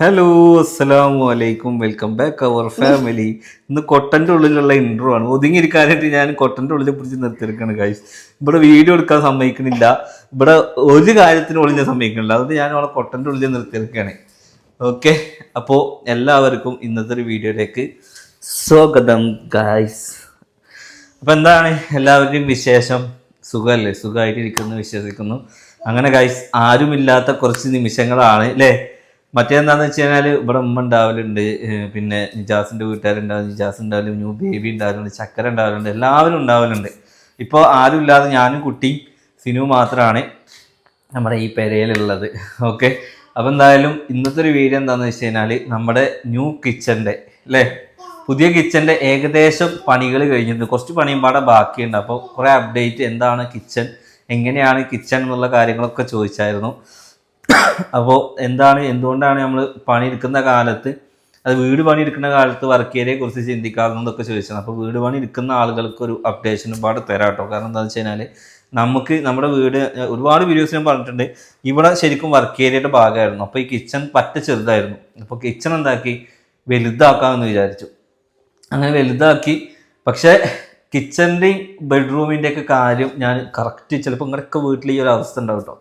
Hello അസ്സലാമു അലൈക്കും welcome back അവർ family ഇന്ന് കൊട്ടന്റെ ഉള്ളിലുള്ള ഇൻട്രോ ആണ്. ഒതുങ്ങിയിരിക്കാനായിട്ട് ഞാൻ കൊട്ടന്റെ ഉള്ളിൽ പിടിച്ച് നിർത്തിയെടുക്കാണ് ഗൈസ് ഇവിടെ വീഡിയോ എടുക്കാൻ സമ്മതിക്കണില്ല ഇവിടെ ഒരു കാര്യത്തിന് ഉള്ളിൽ ഞാൻ സമ്മതിക്കണില്ല അതുകൊണ്ട് ഞാൻ അവളെ കൊട്ടന്റെ ഉള്ളിൽ നിർത്തിയെടുക്കുകയാണ് ഓക്കെ അപ്പോൾ എല്ലാവർക്കും ഇന്നത്തെ ഒരു വീഡിയോയിലേക്ക് സ്വാഗതം ഗൈസ് അപ്പോൾ എന്താണ് എല്ലാവരുടെയും വിശേഷം? സുഖമല്ലേ? സുഖമായിട്ടിരിക്കുന്നു വിശ്വസിക്കുന്നു. അങ്ങനെ ഗൈസ് ആരുമില്ലാത്ത കുറച്ച് നിമിഷങ്ങളാണ് അല്ലേ? മറ്റേന്താന്ന് വെച്ച് കഴിഞ്ഞാൽ ഇവിടെ ഉമ്മ ഉണ്ടാവലുണ്ട് പിന്നെ നിജാസിന്റെ വീട്ടുകാരുണ്ടാവും നിജാസ് ഉണ്ടാവലും ന്യൂ ബേബി ഉണ്ടാവലുണ്ട് ചക്കര ഉണ്ടാവലുണ്ട് എല്ലാവരും ഉണ്ടാവലുണ്ട്. ഇപ്പോൾ ആരും ഇല്ലാതെ ഞാനും കുട്ടി സിനു മാത്രമാണ് നമ്മുടെ ഈ പെരയിലുള്ളത്. ഓക്കെ? അപ്പോൾ എന്തായാലും ഇന്നത്തെ ഒരു വീഡിയോ എന്താണെന്ന് വെച്ച് കഴിഞ്ഞാൽ നമ്മുടെ ന്യൂ കിച്ചന്റെ അല്ലേ? പുതിയ കിച്ചന്റെ ഏകദേശം പണികൾ കഴിഞ്ഞിട്ടുണ്ട്. കുറച്ച് പണിയും പാടെ ബാക്കിയുണ്ട്. അപ്പോൾ കുറേ അപ്ഡേറ്റ് എന്താണ് കിച്ചൺ എങ്ങനെയാണ് കിച്ചൺ എന്നുള്ള കാര്യങ്ങളൊക്കെ ചോദിച്ചായിരുന്നു. അപ്പോൾ എന്താണ് എന്തുകൊണ്ടാണ് നമ്മൾ പണിയെടുക്കുന്ന കാലത്ത് അത് വീട് പണി എടുക്കുന്ന കാലത്ത് വർക്ക് ഏരിയയെ കുറിച്ച് ചിന്തിക്കാവുന്നതൊക്കെ ചോദിച്ചത് അപ്പോൾ വീട് പണി എടുക്കുന്ന ആളുകൾക്ക് ഒരു അപ്ഡേഷൻ ഒരുപാട് തരാം കേട്ടോ. കാരണം എന്താണെന്ന് വെച്ച് കഴിഞ്ഞാൽ നമുക്ക് നമ്മുടെ വീട് ഒരുപാട് വീഡിയോസ് ഞാൻ പറഞ്ഞിട്ടുണ്ട്. ഇവിടെ ശരിക്കും വർക്ക് ഏരിയയുടെ ഭാഗമായിരുന്നു. അപ്പോൾ ഈ കിച്ചൺ പറ്റ ചെറുതായിരുന്നു. അപ്പോൾ കിച്ചൺ എന്താക്കി? വലുതാക്കാമെന്ന് വിചാരിച്ചു. അങ്ങനെ വലുതാക്കി. പക്ഷേ കിച്ചന്റെയും ബെഡ്റൂമിന്റെയൊക്കെ കാര്യം ഞാൻ കറക്റ്റ് ചിലപ്പോൾ ഇങ്ങനെയൊക്കെ വീട്ടിൽ ഈ ഒരു അവസ്ഥ ഉണ്ടാവും കേട്ടോ.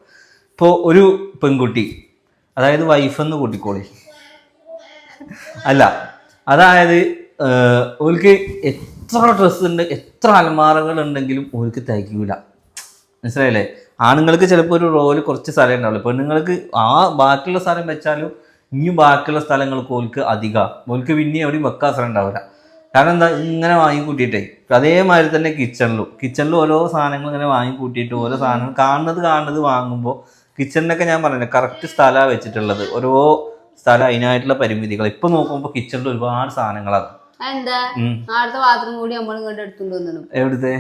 ഇപ്പോൾ ഒരു പെൺകുട്ടി അതായത് വൈഫ് എന്ന് കൂട്ടിക്കോളി. അല്ല അതായത് ഓർക്ക് എത്ര ഡ്രസ്സ് ഉണ്ട് എത്ര അലമാറകൾ ഉണ്ടെങ്കിലും ഓൾക്ക് തയ്ക്കൂല. മനസ്സിലായില്ലേ? ആണുങ്ങൾക്ക് ചിലപ്പോൾ ഒരു റോൽ കുറച്ച് സ്ഥലം ഉണ്ടാവുള്ളൂ. പെണ്ണുങ്ങൾക്ക് ആ ബാക്കിയുള്ള സ്ഥലം വെച്ചാലും ഇനിയും ബാക്കിയുള്ള സ്ഥലങ്ങൾക്ക് ഓൽക്ക് അധികം. ഓൽക്ക് പിന്നെ എവിടെയും വെക്കാൻ സ്ഥലം ഉണ്ടാവില്ല കാരണം എന്താ? ഇങ്ങനെ വാങ്ങി കൂട്ടിയിട്ടേ. അതേമാതിരി തന്നെ കിച്ചണിലും കിച്ചണിലും ഓരോ സാധനങ്ങൾ ഇങ്ങനെ വാങ്ങി കൂട്ടിയിട്ട് ഓരോ സാധനങ്ങൾ കാണുന്നത് കാണുന്നത് വാങ്ങുമ്പോൾ കിച്ചണിനൊക്കെ ഞാൻ പറഞ്ഞു കറക്റ്റ് സ്ഥലമാണ് വെച്ചിട്ടുള്ളത്. ഓരോ സ്ഥലം അതിനായിട്ടുള്ള പരിമിതികൾ. ഇപ്പൊ നോക്കുമ്പോ കിച്ചണിൽ ഒരുപാട് സാധനങ്ങളാണ് എവിടുത്തെ?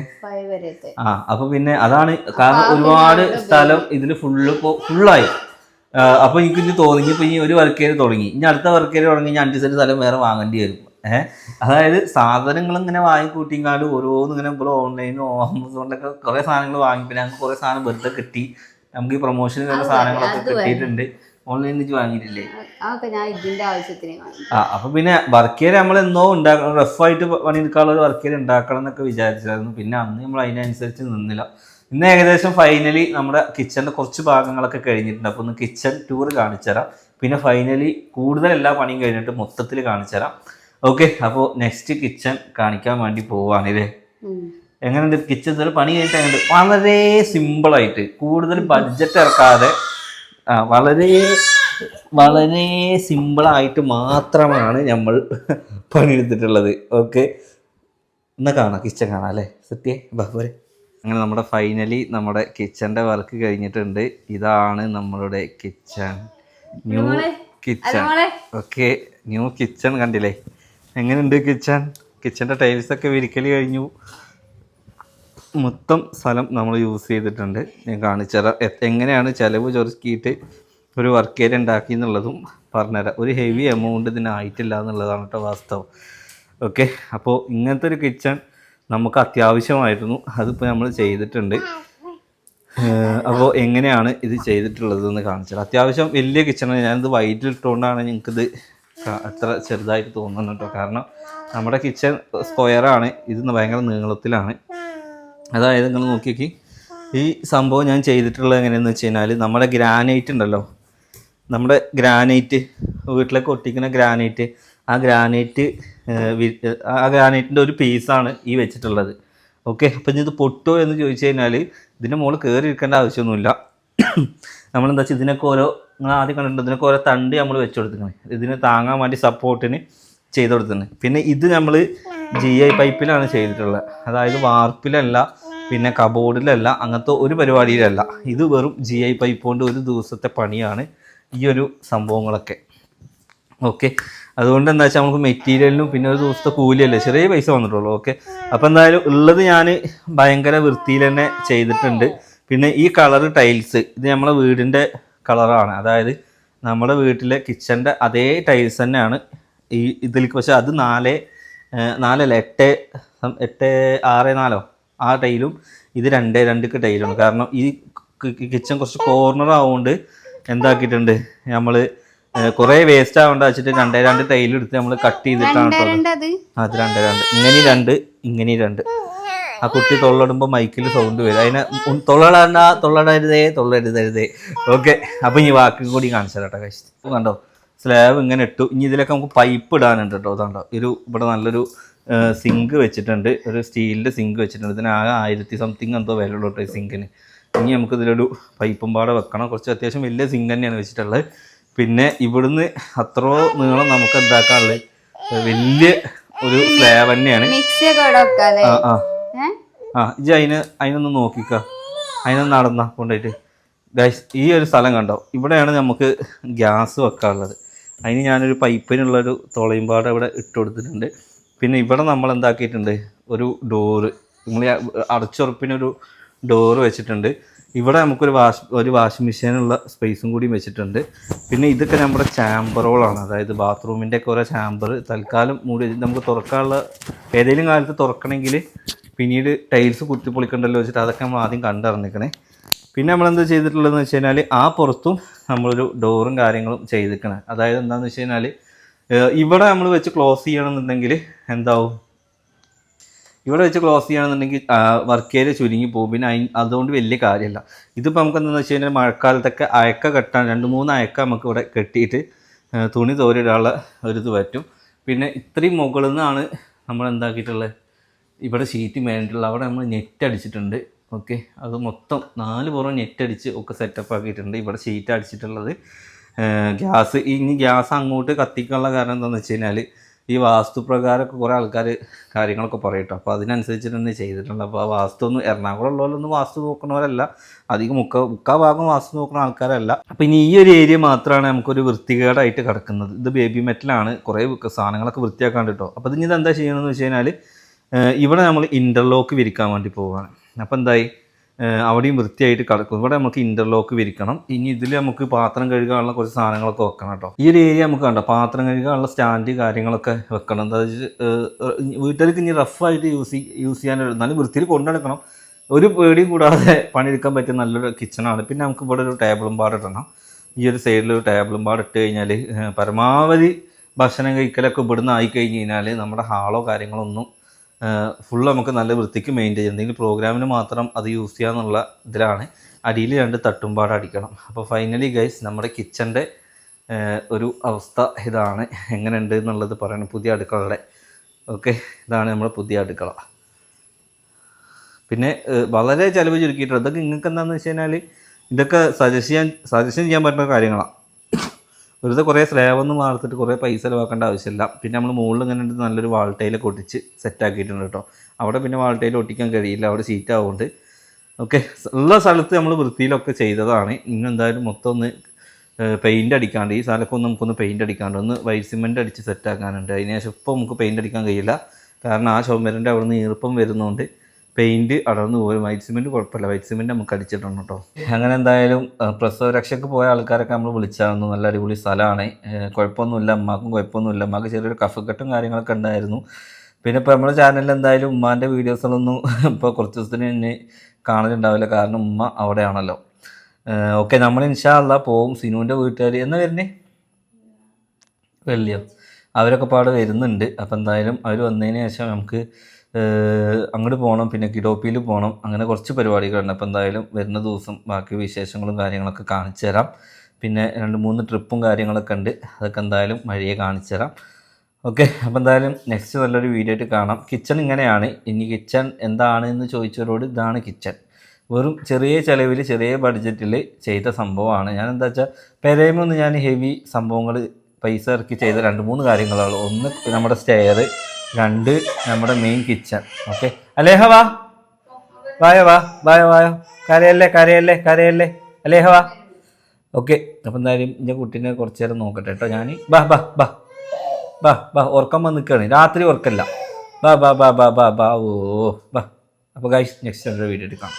ആ അപ്പൊ പിന്നെ അതാണ് കാരണം ഒരുപാട് സ്ഥലം ഇതിൽ ഫുള്ള് ഇപ്പോ ഫുള്ളായി അപ്പൊ എനിക്ക് ഇനി തോന്നി ഇപ്പൊ ഇനി ഒരു വർക്കേര് തുടങ്ങി. ഇനി അടുത്ത വർക്കേര് തുടങ്ങി ഇനി അഞ്ച് സെന്റ് സ്ഥലം വേറെ വാങ്ങേണ്ടി വരും. ഏഹ് അതായത് സാധനങ്ങൾ ഇങ്ങനെ വാങ്ങിക്കൂട്ടിങ്ങാണ്ട് ഓരോന്ന് ഇങ്ങനെ ഇവിടെ ഓൺലൈനും ആമസോണിലൊക്കെ കുറെ സാധനങ്ങൾ വാങ്ങി പിന്നെ ഞങ്ങൾക്ക് കുറെ സാധനം വെറുതെ കിട്ടി. നമുക്ക് ഈ പ്രൊമോഷന് വരുന്ന സാധനങ്ങളൊക്കെ കിട്ടിയിട്ടുണ്ട്. ഓൺലൈനിൽ നിന്ന് വാങ്ങിയിട്ടില്ലേ? ആ അപ്പൊ പിന്നെ വർക്ക് ഏരിയ നമ്മൾ എന്തോ ഉണ്ടാക്കണം റഫായിട്ട് പണിയെടുക്കാനുള്ള ഒരു വർക്ക് ഏരിയ ഉണ്ടാക്കണം എന്നൊക്കെ വിചാരിച്ചായിരുന്നു പിന്നെ അന്ന് നമ്മൾ അതിനനുസരിച്ച് നിന്നില്ല. ഇന്ന് ഏകദേശം ഫൈനലി നമ്മുടെ കിച്ചന്റെ കുറച്ച് ഭാഗങ്ങളൊക്കെ കഴിഞ്ഞിട്ടുണ്ട്. അപ്പൊ ഒന്ന് കിച്ചൺ ടൂർ കാണിച്ചുതരാം പിന്നെ ഫൈനലി കൂടുതൽ എല്ലാ പണിയും കഴിഞ്ഞിട്ട് മൊത്തത്തിൽ കാണിച്ചുതരാം ഓക്കെ അപ്പോൾ നെക്സ്റ്റ് കിച്ചൺ കാണിക്കാൻ വേണ്ടി പോവാണില്ലേ ഉം. എങ്ങനെയുണ്ട്? കിച്ചൺ ഇതുവരെ പണി കഴിഞ്ഞിട്ട് വളരെ സിമ്പിളായിട്ട് കൂടുതൽ ബഡ്ജറ്റ് ഇറക്കാതെ വളരെ വളരെ സിമ്പിളായിട്ട് മാത്രമാണ് നമ്മൾ പണിയെടുത്തിട്ടുള്ളത്. ഓക്കെ എന്നാൽ കാണാം കിച്ചൺ കാണാം അല്ലേ? സത്യ? ബാബുരെ അങ്ങനെ നമ്മുടെ ഫൈനലി നമ്മുടെ കിച്ചന്റെ വർക്ക് കഴിഞ്ഞിട്ടുണ്ട്. ഇതാണ് നമ്മളുടെ kitchen new kitchen okay new kitchen കണ്ടില്ലേ? എങ്ങനെയുണ്ട് കിച്ചൺ കിച്ചന്റെ ടൈൽസൊക്കെ വിരിക്കൽ കഴിഞ്ഞു. മൊത്തം സ്ഥലം നമ്മൾ യൂസ് ചെയ്തിട്ടുണ്ട്. ഞാൻ കാണിച്ചുതരാം എങ്ങനെയാണ് ചിലവ് ചൊരുക്കിയിട്ട് ഒരു വർക്ക് ഏരിയ ഉണ്ടാക്കി എന്നുള്ളതും പറഞ്ഞുതരാം. ഒരു ഹെവി എമൗണ്ട് ഇതിനായിട്ടില്ല എന്നുള്ളതാണ് കേട്ടോ വാസ്തവം. ഓക്കെ അപ്പോൾ ഇങ്ങനത്തെ ഒരു കിച്ചൺ നമുക്ക് അത്യാവശ്യമായിരുന്നു. അതിപ്പോൾ നമ്മൾ ചെയ്തിട്ടുണ്ട്. അപ്പോൾ എങ്ങനെയാണ് ഇത് ചെയ്തിട്ടുള്ളതെന്ന് കാണിച്ചത് അത്യാവശ്യം വലിയ കിച്ചണാണ് ഞാനിത് വൈറ്റിൽ ഇട്ടുകൊണ്ടാണ് ഞങ്ങൾക്കിത് അത്ര ചെറുതായിട്ട് തോന്നുന്നത് കേട്ടോ. കാരണം നമ്മുടെ കിച്ചൺ സ്ക്വയറാണ് ഇത് ഭയങ്കര നീളത്തിലാണ്. അതായത് നിങ്ങൾ നോക്കിയേക്ക്. ഈ സംഭവം ഞാൻ ചെയ്തിട്ടുള്ളത് എങ്ങനെയാണെന്ന് വെച്ച് കഴിഞ്ഞാൽ നമ്മുടെ ഗ്രാനൈറ്റ് ഉണ്ടല്ലോ. നമ്മുടെ ഗ്രാനൈറ്റ് വീട്ടിലൊക്കെ ഒട്ടിക്കുന്ന ഗ്രാനൈറ്റ്. ആ ഗ്രാനൈറ്റ് ആ ഗ്രാനൈറ്റിന്റെ ഒരു പീസാണ് ഈ വെച്ചിട്ടുള്ളത്. ഓക്കെ? അപ്പം ഇത് പൊട്ടോ എന്ന് ചോദിച്ചു കഴിഞ്ഞാൽ ഇതിന്റെ മുകളിൽ കയറി ഇരിക്കേണ്ട ആവശ്യമൊന്നുമില്ല. നമ്മളെന്താ വെച്ചാൽ ഇതിനൊക്കെ ഓരോ നിങ്ങൾ ആദ്യം കണ്ടിട്ടുണ്ട് ഇതിനൊക്കെ ഓരോ തണ്ട് നമ്മൾ വെച്ച് കൊടുത്തിരിക്കണം ഇതിന് താങ്ങാൻ വേണ്ടി സപ്പോർട്ടിന് ചെയ്ത് കൊടുത്തിട്ടുണ്ട് പിന്നെ ഇത് നമ്മൾ ജി ഐ പൈപ്പിലാണ് ചെയ്തിട്ടുള്ളത്. അതായത് വാർപ്പിലല്ല പിന്നെ കബോർഡിലല്ല അങ്ങനത്തെ ഒരു പരിപാടിയിലല്ല. ഇത് വെറും ജി ഐ പൈപ്പ് കൊണ്ട് ഒരു ദിവസത്തെ പണിയാണ് ഈ ഒരു സംഭവങ്ങളൊക്കെ. ഓക്കെ അതുകൊണ്ട് എന്താ വെച്ചാൽ നമുക്ക് മെറ്റീരിയലിനും പിന്നെ ഒരു ദിവസത്തെ കൂലിയല്ലേ? ചെറിയ പൈസ വന്നിട്ടുള്ളൂ. ഓക്കെ അപ്പോൾ എന്തായാലും ഉള്ളത് ഞാൻ ഭയങ്കര വൃത്തിയിൽ തന്നെ ചെയ്തിട്ടുണ്ട്. പിന്നെ ഈ കളർ ടൈൽസ് ഇത് നമ്മളെ വീടിന്റെ കളറാണ്. അതായത് നമ്മുടെ വീട്ടിലെ കിച്ചന്റെ അതേ ടൈൽസ് തന്നെയാണ് ഈ ഇതിലേക്ക്. പക്ഷേ അത് നാല് നാലല്ല എട്ട് എട്ട് ആറ് നാലോ? ആ ടൈലും ഇത് രണ്ട് രണ്ടൊക്കെ ടൈലാണ്. കാരണം ഈ കിച്ചൺ കുറച്ച് കോർണർ ആവുകൊണ്ട് എന്താക്കിയിട്ടുണ്ട്? നമ്മൾ കുറെ വേസ്റ്റ് ആവേണ്ട വെച്ചിട്ട് രണ്ടേ രണ്ട് ടൈൽ എടുത്ത് നമ്മൾ കട്ട് ചെയ്തിട്ടാണ് അത്. രണ്ടേ രണ്ട്. ഇങ്ങനെ രണ്ട് ഇങ്ങനെ രണ്ട്. ആ കുട്ടി തൊള്ളടുമ്പോൾ മൈക്കിൽ സൗണ്ട് വരും. അതിനെ തൊള്ളടാ തൊള്ളടരുതേ തൊള്ളരുതരുതേ ഓക്കെ അപ്പം ഈ വാക്കും കൂടി കാണിച്ചു കേട്ടോ കഴിച്ചു കണ്ടോ? സ്ലാബ് ഇങ്ങനെ ഇട്ടു. ഇനി ഇതിലൊക്കെ നമുക്ക് പൈപ്പ് ഇടാനുണ്ട് കേട്ടോ അതുകൊണ്ടോ ഒരു ഇവിടെ നല്ലൊരു സിങ്ക് വെച്ചിട്ടുണ്ട്. ഒരു സ്റ്റീലിന്റെ സിങ്ക് വെച്ചിട്ടുണ്ട്. ഇതിന് ആകെ ആയിരത്തി സംതിങ് എന്തോ വില ഉള്ളൂ കേട്ടോ ഈ സിങ്കിന് ഇനി നമുക്ക് ഇതിലൊരു പൈപ്പും പാടെ വെക്കണം. കുറച്ച് അത്യാവശ്യം വലിയ സിങ്ക് തന്നെയാണ് വെച്ചിട്ടുള്ളത്. പിന്നെ ഇവിടുന്ന് അത്രയോ നീളം നമുക്ക് എന്താക്കാനുള്ളത്? വലിയ ഒരു സ്ലാബ് തന്നെയാണ്. ആ ആ. ആ ഇജ്ജ് അതിന് അതിനൊന്ന് നോക്കിക്ക. അതിനൊന്ന് നടന്ന കൊണ്ടുപോയിട്ട്. ഗൈസ് ഈ ഒരു സ്ഥലം കണ്ടോ? ഇവിടെയാണ് നമുക്ക് ഗ്യാസ് വെക്കാനുള്ളത്. അതിന് ഞാനൊരു പൈപ്പിനുള്ളൊരു തുളയുമ്പാട് ഇവിടെ ഇട്ട് കൊടുത്തിട്ടുണ്ട്. പിന്നെ ഇവിടെ നമ്മൾ എന്താക്കിയിട്ടുണ്ട്? ഒരു ഡോറ് നമ്മൾ അടച്ചുറപ്പിനൊരു ഡോറ് വെച്ചിട്ടുണ്ട്. ഇവിടെ നമുക്കൊരു വാഷ് ഒരു വാഷിംഗ് മെഷീനുള്ള സ്പേസും കൂടി വെച്ചിട്ടുണ്ട്. പിന്നെ ഇതൊക്കെ നമ്മുടെ ചാമ്പറുകളാണ് അതായത് ബാത്റൂമിന്റെ ഒക്കെ ഓരോ ചാമ്പർ തൽക്കാലം മൂടി നമുക്ക് തുറക്കാനുള്ള ഏതെങ്കിലും കാലത്ത് തുറക്കണമെങ്കിൽ പിന്നീട് ടൈൽസ് കുത്തി പൊളിക്കണ്ടല്ലോ വെച്ചിട്ട് അതൊക്കെ നമ്മൾ ആദ്യം കണ്ടറിഞ്ഞിക്കണേ. പിന്നെ നമ്മൾ എന്താ ചെയ്തിട്ടുള്ളതെന്ന് വെച്ച് കഴിഞ്ഞാൽ ആ പുറത്തും നമ്മളൊരു ഡോറും കാര്യങ്ങളും ചെയ്തിരിക്കണേ അതായത് എന്താണെന്ന് വെച്ച് കഴിഞ്ഞാൽ ഇവിടെ നമ്മൾ വെച്ച് ക്ലോസ് ചെയ്യണമെന്നുണ്ടെങ്കിൽ എന്താവും? ഇവിടെ വെച്ച് ക്ലോസ് ചെയ്യണമെന്നുണ്ടെങ്കിൽ വർക്ക് ഏരിയ ചുരുങ്ങി പോകും. പിന്നെ അതുകൊണ്ട് വലിയ കാര്യമല്ല ഇതിപ്പോൾ നമുക്ക് എന്താണെന്ന് വെച്ച് കഴിഞ്ഞാൽ മഴക്കാലത്തൊക്കെ അയക്ക കെട്ടാൻ രണ്ട് മൂന്ന് അയക്ക നമുക്ക് ഇവിടെ കെട്ടിയിട്ട് തുണി തോരിടാനുള്ള ഒരു ഇത് പറ്റും. പിന്നെ ഇത്രയും മുകളിൽ നിന്നാണ് നമ്മൾ എന്താക്കിയിട്ടുള്ളത് ഇവിടെ ഷീറ്റ് മേലിട്ടുള്ള അവിടെ നമ്മൾ നെറ്റ് അടിച്ചിട്ടുണ്ട്. ഓക്കെ അത് മൊത്തം നാല് പുറം നെറ്റ് അടിച്ച് ഒക്കെ സെറ്റപ്പ് ആക്കിയിട്ടുണ്ട്. ഇവിടെ ഷീറ്റ് അടിച്ചിട്ടുള്ളത്. ഗ്യാസ് ഇനി ഗ്യാസ് അങ്ങോട്ട് കത്തിക്കാനുള്ള കാരണം എന്താണെന്ന് വെച്ച് കഴിഞ്ഞാൽ ഈ വാസ്തുപ്രകാരമൊക്കെ കുറേ ആൾക്കാർ കാര്യങ്ങളൊക്കെ പറയട്ടോ അപ്പോൾ അതിനനുസരിച്ചിട്ട് തന്നെ ചെയ്തിട്ടുണ്ട്. അപ്പോൾ ആ വാസ്തു ഒന്നും എറണാകുളം ഉള്ളവരൊന്നും വാസ്തു നോക്കുന്നവരല്ല. അധികം മുക്ക മുക്കാ ഭാഗം വാസ്തു നോക്കുന്ന ആൾക്കാരല്ല. അപ്പോൾ ഇനി ഈ ഒരു ഏരിയ മാത്രമാണ് നമുക്കൊരു വൃത്തികേടായിട്ട് കിടക്കുന്നത്. ഇത് ബേബി മെറ്റലാണ്. കുറേ സാധനങ്ങളൊക്കെ വൃത്തിയാക്കാണ്ട് കേട്ടോ അപ്പോൾ ഇതിന് എന്താ ചെയ്യണമെന്ന് വെച്ച് കഴിഞ്ഞാൽ ഇവിടെ നമ്മൾ ഇന്റർലോക്ക് വിരിക്കാൻ വേണ്ടി പോവുകയാണ് അപ്പോൾ എന്തായി? അവിടെയും വൃത്തിയായിട്ട് കിടക്കും. ഇവിടെ നമുക്ക് ഇന്റർലോക്ക് വിരിക്കണം. ഇനി ഇതിൽ നമുക്ക് പാത്രം കഴുകാനുള്ള കുറച്ച് സാധനങ്ങളൊക്കെ വെക്കണം കേട്ടോ. ഈ ഒരു ഏരിയ നമുക്ക് കണ്ടോ? പാത്രം കഴുകാനുള്ള സ്റ്റാൻഡ് കാര്യങ്ങളൊക്കെ വെക്കണം. എന്താ വീട്ടിലേക്ക് ഇനി റഫായിട്ട് യൂസ് യൂസ് ചെയ്യാൻ എന്നാലും വൃത്തിയിൽ കൊണ്ടുനടക്കണം ഒരു പേടിയും കൂടാതെ പണിയെടുക്കാൻ പറ്റിയ നല്ലൊരു കിച്ചണാണ് പിന്നെ നമുക്ക് ഇവിടെ ഒരു ടേബിളും പാട് ഇടണം. ഈ ഒരു സൈഡിൽ ഒരു ടേബിളും പാട് ഇട്ട് കഴിഞ്ഞാൽ പരമാവധി ഭക്ഷണം കഴിക്കലൊക്കെ ഇവിടുന്ന് ആയിക്കഴിഞ്ഞ് കഴിഞ്ഞാൽ നമ്മുടെ ഹാളോ കാര്യങ്ങളോ ഒന്നും ഫുൾ നമുക്ക് നല്ല വൃത്തിക്ക് മെയിന്റെയിൻ ചെയ്യാം. എന്തെങ്കിലും പ്രോഗ്രാമിന് മാത്രം അത് യൂസ് ചെയ്യാമെന്നുള്ള ഇതിലാണ് അടിയിൽ രണ്ട് തട്ടുംപാട് അടിക്കണം. അപ്പോൾ ഫൈനലി ഗൈസ് നമ്മുടെ കിച്ചന്റെ ഒരു അവസ്ഥ ഇതാണ്. എങ്ങനെയുണ്ട് എന്നുള്ളത് പറയണം. പുതിയ അടുക്കളയുടെ ഓക്കെ ഇതാണ് നമ്മുടെ പുതിയ അടുക്കള. പിന്നെ വളരെ ചിലവ് ചുരുക്കിയിട്ടുണ്ട്. ഇതൊക്കെ നിങ്ങൾക്ക് എന്താണെന്ന് വെച്ച് കഴിഞ്ഞാൽ ഇതൊക്കെ സജസ്റ്റ് ചെയ്യാൻ സജഷൻ ചെയ്യാൻ പറ്റുന്ന കാര്യങ്ങളാണ് വെറുതെ കുറേ സ്ലാബൊന്നും വാർത്തിട്ട് കുറേ പൈസ ചിലവാക്കേണ്ട ആവശ്യമില്ല. പിന്നെ നമ്മൾ മുകളിൽ ഇങ്ങനെ നല്ലൊരു വാൾട്ടയിലൊക്കെ ഒട്ടിച്ച് സെറ്റാക്കിയിട്ടുണ്ട് കേട്ടോ. അവിടെ പിന്നെ വാൾട്ടയിൽ ഒട്ടിക്കാൻ കഴിയില്ല. അവിടെ സീറ്റ് ആവുകൊണ്ട് ഓക്കെ. ഉള്ള സ്ഥലത്ത് നമ്മൾ വൃത്തിയിലൊക്കെ ചെയ്തതാണ്. ഇന്ന് എന്തായാലും മൊത്തം ഒന്ന് പെയിന്റ് അടിക്കാണ്ട് ഈ സ്ഥലമൊക്കെ ഒന്ന് നമുക്കൊന്ന് പെയിന്റ് അടിക്കാണ്ട് ഒന്ന് വൈറ്റ് സിമെന്റ് അടിച്ച് സെറ്റാക്കാനുണ്ട്. അതിന് ശേഷം ഇപ്പോൾ നമുക്ക് പെയിന്റ് അടിക്കാൻ കഴിയില്ല. കാരണം ആ ചുമരിന്റെ അവിടെ നിന്ന് ഈർപ്പം വരുന്നതുകൊണ്ട് പെയിന്റ് അടർന്നു പോയി. വൈറ്റ് സിമെന്റ് കുഴപ്പമില്ല. വൈറ്റ് സിമെന്റ് നമുക്ക് അടിച്ചിട്ടുണ്ട് കേട്ടോ. അങ്ങനെ എന്തായാലും പ്രസവ രക്ഷയ്ക്ക് പോയ ആൾക്കാരൊക്കെ നമ്മൾ വിളിച്ചായിരുന്നു. നല്ല അടിപൊളി സ്ഥലമാണ്. കുഴപ്പമൊന്നുമില്ല. അമ്മക്കും കുഴപ്പമൊന്നുമില്ല. അമ്മയ്ക്ക് ചെറിയൊരു കഫക്കെട്ടും കാര്യങ്ങളൊക്കെ ഉണ്ടായിരുന്നു. പിന്നെ ഇപ്പോൾ നമ്മുടെ ചാനലിൽ എന്തായാലും ഉമ്മാന്റെ വീഡിയോസുകളൊന്നും ഇപ്പോൾ കുറച്ച് ദിവസത്തിന് തന്നെ കാണലുണ്ടാവില്ല. കാരണം ഉമ്മ അവിടെയാണല്ലോ. ഓക്കെ. നമ്മൾ ഇൻഷാല്ല പോവും. സിനുവിന്റെ വീട്ടുകാർ എന്ന് വരുന്നേ? വെള്ളിയോ? അവരൊക്കെ പാടെ വരുന്നുണ്ട്. അപ്പോൾ എന്തായാലും അവർ വന്നതിന് ശേഷം നമുക്ക് അങ്ങോട്ട് പോകണം പിന്നെ കിഡോപ്പിയിൽ പോകണം അങ്ങനെ കുറച്ച് പരിപാടികളുണ്ട് അപ്പോൾ എന്തായാലും വരുന്ന ദിവസം ബാക്കി വിശേഷങ്ങളും കാര്യങ്ങളൊക്കെ കാണിച്ചു തരാം. പിന്നെ രണ്ട് മൂന്ന് ട്രിപ്പും കാര്യങ്ങളൊക്കെ ഉണ്ട്. അതൊക്കെ എന്തായാലും വഴിയെ കാണിച്ചു തരാം. ഓക്കെ അപ്പോൾ എന്തായാലും നെക്സ്റ്റ് നല്ലൊരു വീഡിയോ ആയിട്ട് കാണാം. കിച്ചൺ ഇങ്ങനെയാണ്. ഇനി കിച്ചൺ എന്താണ് എന്ന് ചോദിച്ചവരോട് ഇതാണ് കിച്ചൺ. വെറും ചെറിയ ചിലവിൽ ചെറിയ ബഡ്ജറ്റിൽ ചെയ്ത സംഭവമാണ്. ഞാൻ എന്താ വെച്ചാൽ പെരേമൊന്ന് ഞാൻ ഹെവി സംഭവങ്ങൾ പൈസ ഇറക്കി ചെയ്ത രണ്ട് മൂന്ന് കാര്യങ്ങളാണ്. ഒന്ന് നമ്മുടെ സ്റ്റെയർ രണ്ട് നമ്മുടെ മെയിൻ കിച്ചൺ ഓക്കെ അലേഹ വാ. വായോ വാ. വായോ വായോ. കരയല്ലേ കരയല്ലേ കരയല്ലേ. അലേഹ വാ. ഓക്കെ അപ്പം എന്തായാലും എന്റെ കുട്ടീനെ കുറച്ച് നേരം നോക്കട്ടെ കേട്ടോ ഞാൻ ബാ ബാ ബാ. ബാ ബാ ഉറക്കം വന്ന് നിൽക്കുകയാണ് രാത്രി ഉറക്കല്ല. ബാ ബാ ബാ ബാ ബാ ബാ. ഓ ബാ. അപ്പോൾ ഗൈസ് നെക്സ്റ്റ് വീഡിയോ എടുക്കാം.